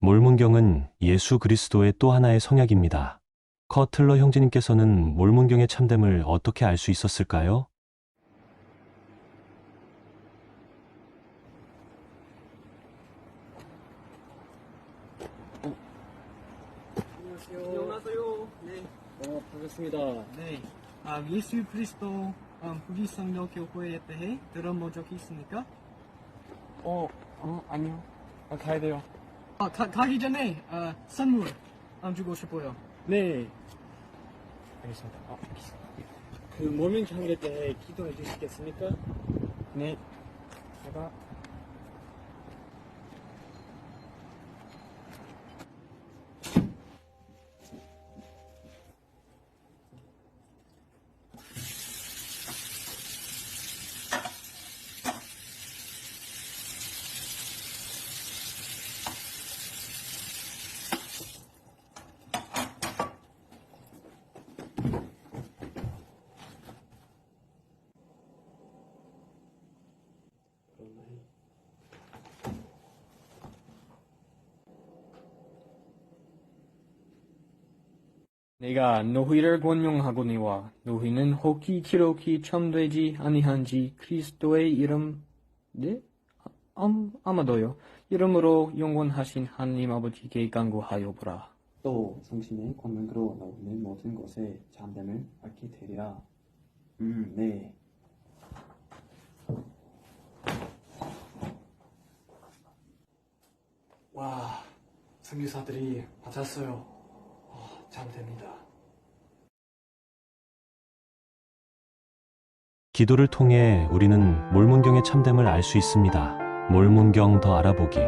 몰문경은 예수 그리스도의 또 하나의 성약입니다. 커틀러 형제님께서는 몰문경의 참됨을 어떻게 알 수 있었을까요? 안녕하세요. 안녕하세요. 네. 어, 반갑습니다. 네. 아, 예수 그리스도 음, 부기성도 교회에 대해 들어본 적이 있습니까? 어, 어, 아니요. 아, 가야 돼요. 아, 가, 가기 전에 아, 선물 음, 주고 싶어요. 네. 알겠습니다. 아, 알겠습니다. 그 모명 경계 때 기도해 주시겠습니까? 네. 제가 내가 노희를 권명하거니와 노희는 혹히 기록이 참되지 아니한지 그리스도의 이름 네? 아, 아마도요 이름으로 영원하신 하나님 아버지께 간구하여 보라 또 성신의 권능으로 너희는 모든 것에 잠됨을 알게 되리라. 음, 네. 와 선교사들이 맞았어요 어, 잠됩니다 기도를 통해 우리는 몰문경의 참됨을 알 수 있습니다. 몰문경 더 알아보기